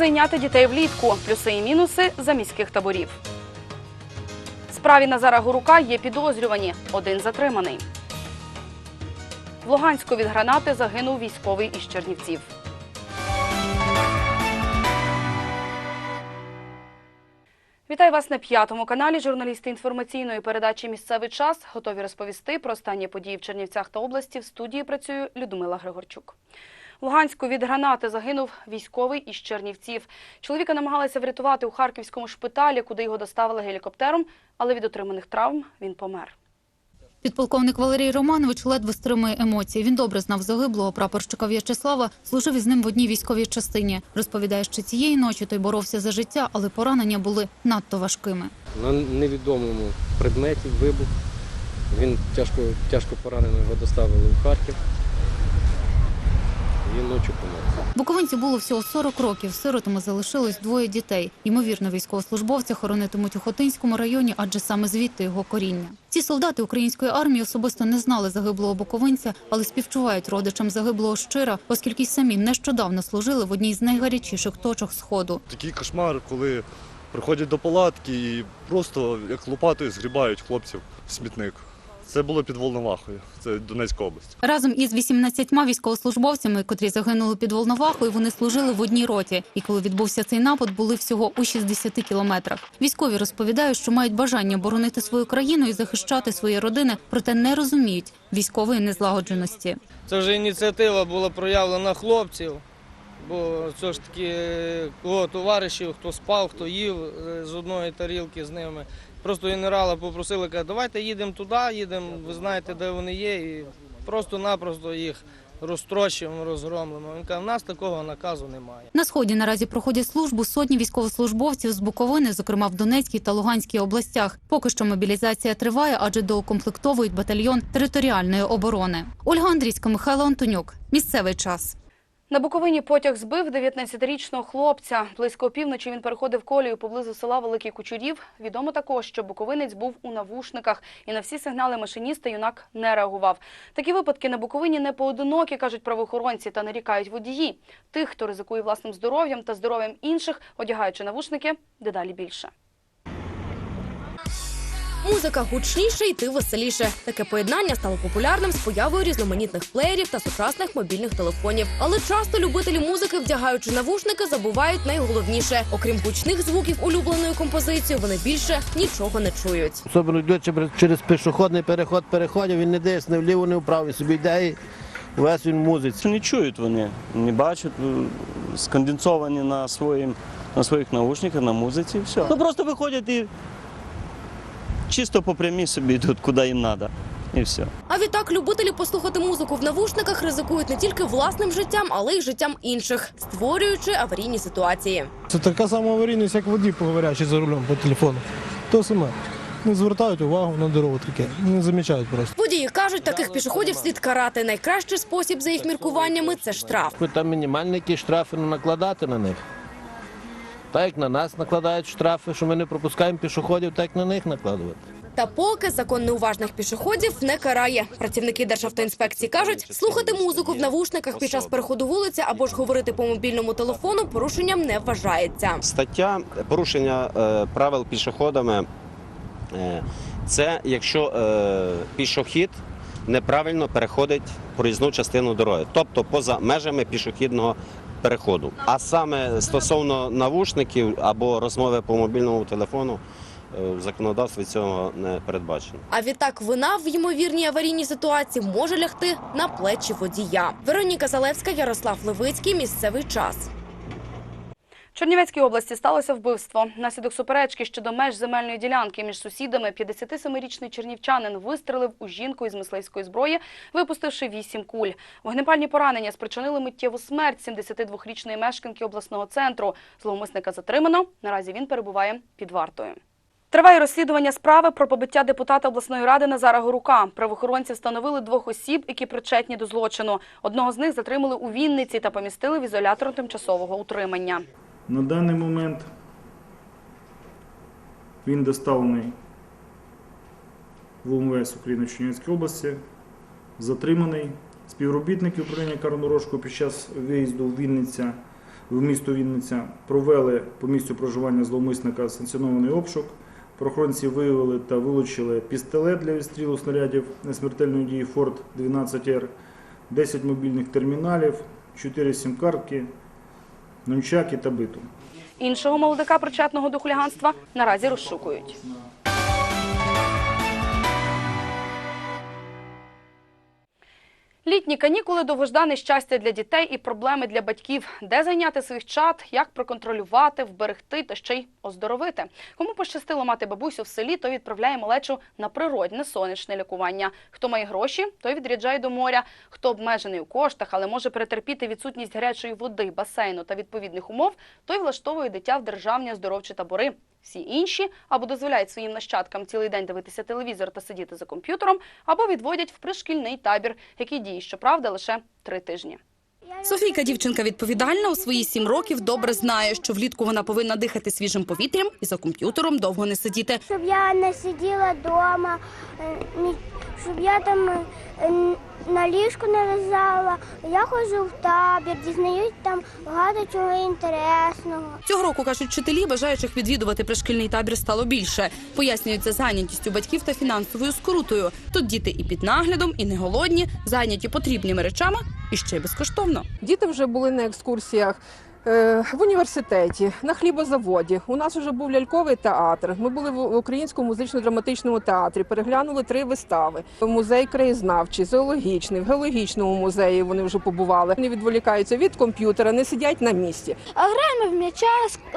зайняти дітей влітку, плюси і мінуси за міських таборів. Справі Назара Гурука є підозрювані. Один затриманий. В Луганську від гранати загинув військовий із Чернівців. Вітаю вас на п'ятому каналі. Журналісти інформаційної передачі Місцевий час готові розповісти про останні події в Чернівцях та області. В студії працює Людмила Григорчук. Луганську від гранати загинув військовий із Чернівців. Чоловіка намагалися врятувати у харківському шпиталі, куди його доставили гелікоптером, але від отриманих травм він помер. Підполковник Валерій Романович ледве стримує емоції. Він добре знав загиблого прапорщика В'ячеслава, служив із ним в одній військовій частині. Розповідає, що цієї ночі той боровся за життя, але поранення були надто важкими. На невідомому предметі вибух. Він тяжко, тяжко поранений, його доставили в Харків. І ночі помер. Буковинці було всього 40 років. Сиротами залишилось двоє дітей. Ймовірно, військовослужбовця хоронитимуть у Хотинському районі, адже саме звідти його коріння. Ці солдати української армії особисто не знали загиблого буковинця, але співчувають родичам загиблого щира, оскільки й самі нещодавно служили в одній з найгарячіших точок сходу. Такий кошмар, коли приходять до палатки і просто як лопатою згрібають хлопців в смітник. Це було під Волновахою, це Донецька область. Разом із 18 військовослужбовцями, котрі загинули під Волновахою, вони служили в одній роті. І коли відбувся цей напад, були всього у 60 кілометрах. Військові розповідають, що мають бажання боронити свою країну і захищати свої родини, проте не розуміють військової незлагодженості. Це вже ініціатива була проявлена хлопців, бо все ж таки кого товаришів, хто спав, хто їв е, з одної тарілки з ними. Просто генерала попросили, каже, давайте їдемо туди, їдемо, ви знаєте, де вони є, і просто-напросто їх розтрощимо, розгромлимо. Він каже, в нас такого наказу немає. На сході наразі проходять службу сотні військовослужбовців з Буковини, зокрема в Донецькій та Луганській областях. Поки що мобілізація триває, адже доукомплектовують батальйон територіальної оборони. Ольга Андрійська, Михайло Антонюк. Місцевий час. На Буковині потяг збив 19-річного хлопця. Близько опівночі він переходив колію поблизу села Великий Кучурів. Відомо також, що буковинець був у навушниках і на всі сигнали машиніста юнак не реагував. Такі випадки на Буковині не поодинокі, кажуть правоохоронці, та нарікають водії. Тих, хто ризикує власним здоров'ям та здоров'ям інших, одягаючи навушники, дедалі більше. Музика гучніше, йти веселіше. Таке поєднання стало популярним з появою різноманітних плеєрів та сучасних мобільних телефонів. Але часто любителі музики, вдягаючи навушники, забувають найголовніше. Окрім гучних звуків улюбленої композиції, вони більше нічого не чують. Особливо йдучи через- пішохідний переход переходів, він не дивиться ні вліво, ні вправо, він собі йде і весь він музиці. Не чують вони, не бачать, е, сконденсовані на, своїм, на своїх наушниках, на музиці і все. Ну просто виходять і чисто по прямій собі йдуть, куди їм треба. І все. А відтак любителі послухати музику в навушниках ризикують не тільки власним життям, але й життям інших, створюючи аварійні ситуації. Це така сама аварійність, як водій, поговорячи за рулем по телефону. То саме. Не звертають увагу на дорогу таке, не замічають просто. Водії кажуть, таких пішоходів слід карати. Найкращий спосіб за їх міркуваннями це штраф. Там мінімальні якісь штрафи ну, накладати на них. Так як на нас накладають штрафи, що ми не пропускаємо пішоходів, так на них накладувати. Та поки закон неуважних пішоходів не карає. Працівники Державтоінспекції кажуть, слухати музику в навушниках під час переходу вулиці або ж говорити по мобільному телефону порушенням не вважається. Стаття порушення е, правил пішоходами е, це якщо е, пішохід неправильно переходить проїзну частину дороги, тобто поза межами пішохідного переходу. А саме стосовно навушників або розмови по мобільному телефону, е, в законодавстві цього не передбачено. А відтак вина в ймовірній аварійній ситуації може лягти на плечі водія. Вероніка Залевська, Ярослав Левицький. Місцевий час. Чернівецькій області сталося вбивство. Наслідок суперечки щодо меж земельної ділянки між сусідами 57-річний чернівчанин вистрелив у жінку із мисливської зброї, випустивши вісім куль. Вогнепальні поранення спричинили миттєву смерть 72-річної мешканки обласного центру. Зловмисника затримано. Наразі він перебуває під вартою. Триває розслідування справи про побиття депутата обласної ради Назара Горука. Правоохоронці встановили двох осіб, які причетні до злочину. Одного з них затримали у Вінниці та помістили в ізолятор тимчасового утримання. На даний момент він доставлений в УМВС України в області, затриманий. Співробітники управління Карнорожку під час виїзду в Вінниця в місто Вінниця. Провели по місцю проживання зловмисника санкціонований обшук. Правоохоронці виявили та вилучили пістолет для відстрілу снарядів несмертельної дії Ford 12R, 10 мобільних терміналів, 4 сім-картки, нунчаки та биту. Іншого молодика, причетного до хуліганства, наразі розшукують. Літні канікули довгождане щастя для дітей і проблеми для батьків. Де зайняти своїх чат, як проконтролювати, вберегти та ще й оздоровити. Кому пощастило мати бабусю в селі, то відправляє малечу на природне сонячне лікування. Хто має гроші, той відряджає до моря. Хто обмежений у коштах, але може перетерпіти відсутність гарячої води, басейну та відповідних умов, той влаштовує дитя в державні оздоровчі табори. Всі інші або дозволяють своїм нащадкам цілий день дивитися телевізор та сидіти за комп'ютером, або відводять в пришкільний табір, який діє, щоправда, лише три тижні. Софійка, дівчинка відповідальна, у свої сім років добре знає, що влітку вона повинна дихати свіжим повітрям і за комп'ютером довго не сидіти. Щоб я не сиділа вдома, щоб я там е, на ліжку не лежала. Я ходжу в табір, дізнаюсь там багато чого інтересного. Цього року кажуть вчителі, бажаючих відвідувати пришкільний табір стало більше. Пояснюється зайнятістю батьків та фінансовою скрутою. Тут діти і під наглядом, і не голодні, зайняті потрібними речами і ще й безкоштовно. Діти вже були на екскурсіях. Е, В університеті, на хлібозаводі. У нас вже був ляльковий театр. Ми були в українському музично-драматичному театрі, переглянули три вистави. Музей краєзнавчий, зоологічний, в геологічному музеї вони вже побували. Вони відволікаються від комп'ютера, не сидять на місці. А граємо в м'яча,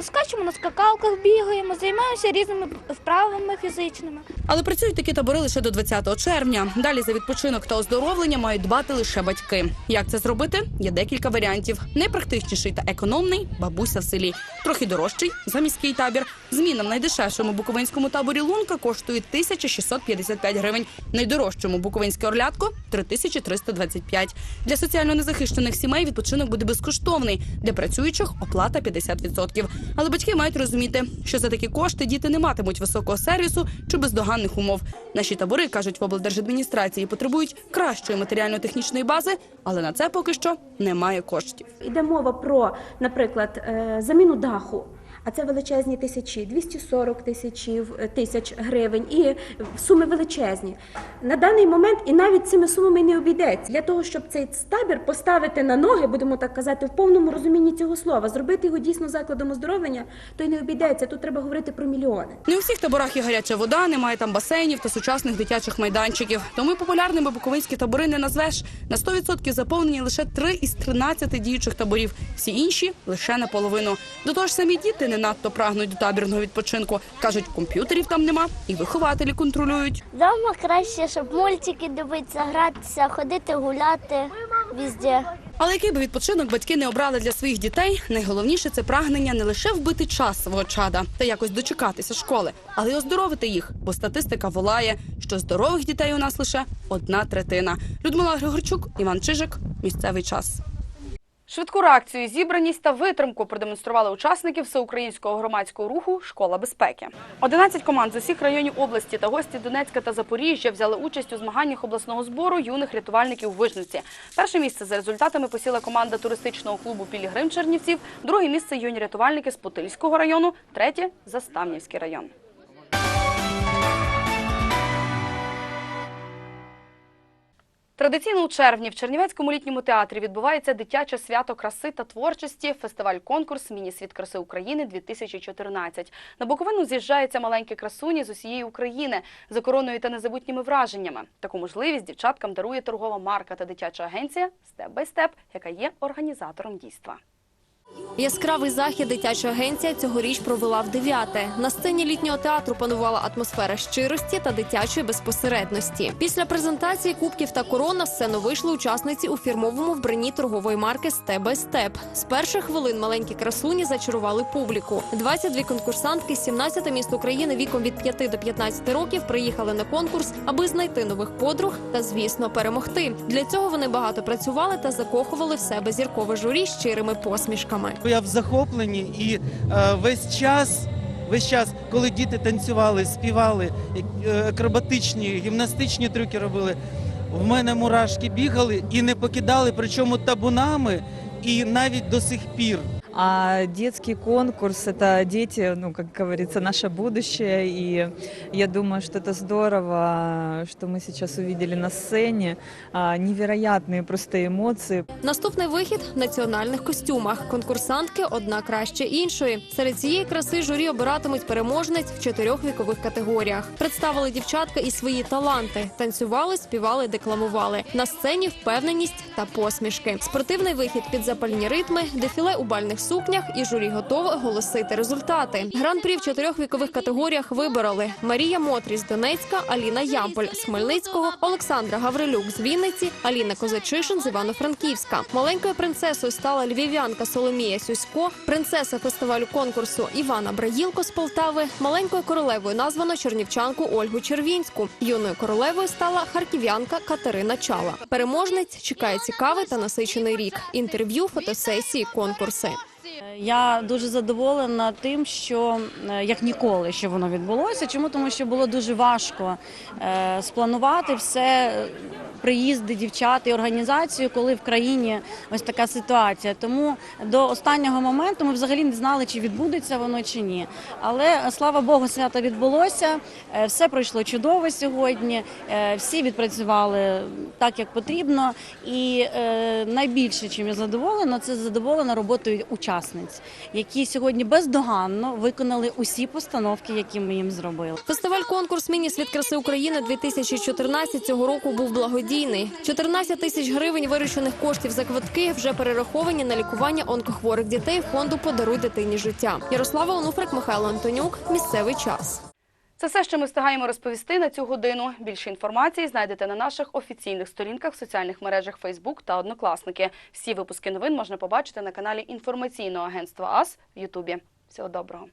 скачемо на скакалках, бігаємо, займаємося різними вправами фізичними. Але працюють такі табори лише до 20 червня. Далі за відпочинок та оздоровлення мають дбати лише батьки. Як це зробити? Є декілька варіантів. Найпрактичніший та економний бабуся в селі. Трохи дорожчий за міський табір. Зміна в найдешевшому буковинському таборі Лунка коштує 1655 гривень. Найдорожчому буковинське орлятко 3325. Для соціально незахищених сімей відпочинок буде безкоштовний. Для працюючих оплата 50%. Але батьки мають розуміти, що за такі кошти діти не матимуть високого сервісу чи бездоганних умов. Наші табори кажуть в облдержадміністрації, потребують кращої матеріально-технічної бази, але на це поки що немає коштів. Йде мова про, наприклад, е, заміну даху. А це величезні тисячі, 240 тисячів е, тисяч гривень, і суми величезні. На даний момент і навіть цими сумами не обійдеться. Для того, щоб цей табір поставити на ноги, будемо так казати, в повному розумінні цього слова, зробити його дійсно закладом оздоровлення, то й не обійдеться. Тут треба говорити про мільйони. Не у всіх таборах є гаряча вода, немає там басейнів та сучасних дитячих майданчиків. Тому й популярними буковинські табори не назвеш. На 100% заповнені лише 3 із 13 діючих таборів. Всі інші лише наполовину. До того ж, самі діти не надто прагнуть до табірного відпочинку. кажуть, комп'ютерів там нема, і вихователі контролюють. Дома краще, щоб мультики дивитися, гратися, ходити гуляти везде. Але який би відпочинок батьки не обрали для своїх дітей, найголовніше це прагнення не лише вбити час свого чада та якось дочекатися школи, але й оздоровити їх, бо статистика волає, що здорових дітей у нас лише одна третина. Людмила Григорчук, Іван Чижик. Місцевий час. Швидку реакцію, зібраність та витримку продемонстрували учасники всеукраїнського громадського руху Школа безпеки. 11 команд з усіх районів області та гості Донецька та Запоріжжя взяли участь у змаганнях обласного збору юних рятувальників Вижниці. Перше місце за результатами посіла команда туристичного клубу Пілігрим Чернівців, друге місце юні рятувальники з Путильського району, третє Заставнівський район. Традиційно у червні в Чернівецькому літньому театрі відбувається дитяче свято краси та творчості, фестиваль-конкурс Міні-світ краси України 2014. На Буковину з'їжджаються маленькі красуні з усієї України за короною та незабутніми враженнями. Таку можливість дівчаткам дарує торгова марка та дитяча агенція Степ бай степ, яка є організатором дійства. Яскравий захід дитяча агенція цьогоріч провела в дев'яте. На сцені літнього театру панувала атмосфера щирості та дитячої безпосередності. Після презентації кубків та корон на сцену вийшли учасниці у фірмовому вбранні торгової марки Степ степ. З перших хвилин маленькі красуні зачарували публіку. 22 конкурсантки з 17 міст України віком від 5 до 15 років приїхали на конкурс, аби знайти нових подруг та, звісно, перемогти. Для цього вони багато працювали та закохували в себе зіркове журі щирими посмішками. Я в захопленні і е, весь час, весь час, коли діти танцювали, співали, е, акробатичні, гімнастичні трюки робили, в мене мурашки бігали і не покидали, причому табунами, і навіть до сих пір. А детский конкурс – это дети, ну, как говорится, наше будущее. И я думаю, что это здорово, что мы сейчас увидели на сцене. А, Невероятные просто эмоции. Наступний вихід в національних костюмах. Конкурсантки одна краще іншої. Серед цієї краси журі обиратимуть переможниць в чотирьох вікових категоріях. Представили дівчатка і свої таланти. Танцювали, співали, декламували. На сцені впевненість та посмішки. Спортивний вихід під запальні ритми, дефіле у бальних сукнях і журі готове оголосити результати. Гран-прі в чотирьох вікових категоріях вибороли Марія Мотрі з Донецька, Аліна Ямполь з Хмельницького, Олександра Гаврилюк з Вінниці, Аліна Козачишин з Івано-Франківська. Маленькою принцесою стала львів'янка Соломія Сюсько, принцеса фестивалю конкурсу Івана Браїлко з Полтави. Маленькою королевою названо чернівчанку Ольгу Червінську. Юною королевою стала харків'янка Катерина Чала. Переможниць чекає цікавий та насичений рік. Інтерв'ю, фотосесії, конкурси. Я дуже задоволена тим, що е, як ніколи, що воно відбулося. Чому тому, що було дуже важко е, спланувати все. е, Приїзди дівчат і організацію, коли в країні ось така ситуація. Тому до останнього моменту ми взагалі не знали, чи відбудеться воно чи ні. Але слава Богу, свято відбулося. Все пройшло чудово сьогодні. Всі відпрацювали так, як потрібно. І найбільше, чим я задоволена, це задоволена роботою учасниць, які сьогодні бездоганно виконали усі постановки, які ми їм зробили. Фестиваль конкурс міні світ краси України 2014 цього року був благодійний. 14 тисяч гривень виручених коштів за квитки вже перераховані на лікування онкохворих дітей фонду Подаруй дитині життя. Ярослава Онуфрик, Михайло Антонюк. Місцевий час. Це все, що ми встигаємо розповісти на цю годину. Більше інформації знайдете на наших офіційних сторінках в соціальних мережах Facebook та Однокласники. Всі випуски новин можна побачити на каналі інформаційного агентства АС в Ютубі. Всього доброго.